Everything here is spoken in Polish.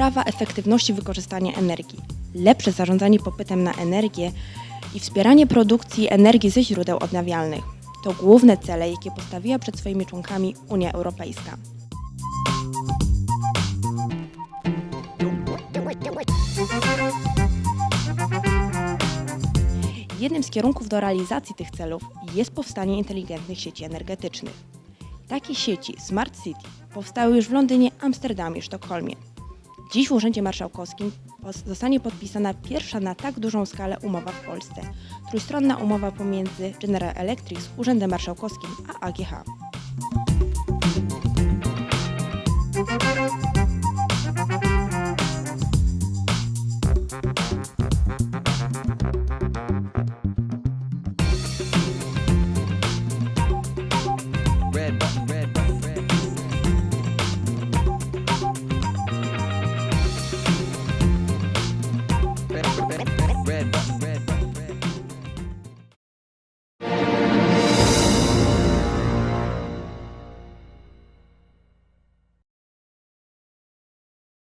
poprawa efektywności wykorzystania energii, lepsze zarządzanie popytem na energię i wspieranie produkcji energii ze źródeł odnawialnych. To główne cele, jakie postawiła przed swoimi członkami Unia Europejska. Jednym z kierunków do realizacji tych celów jest powstanie inteligentnych sieci energetycznych. Takie sieci Smart City powstały już w Londynie, Amsterdamie i Sztokholmie. Dziś w Urzędzie Marszałkowskim zostanie podpisana pierwsza na tak dużą skalę umowa w Polsce. Trójstronna umowa pomiędzy General Electric Urzędem Marszałkowskim a AGH. red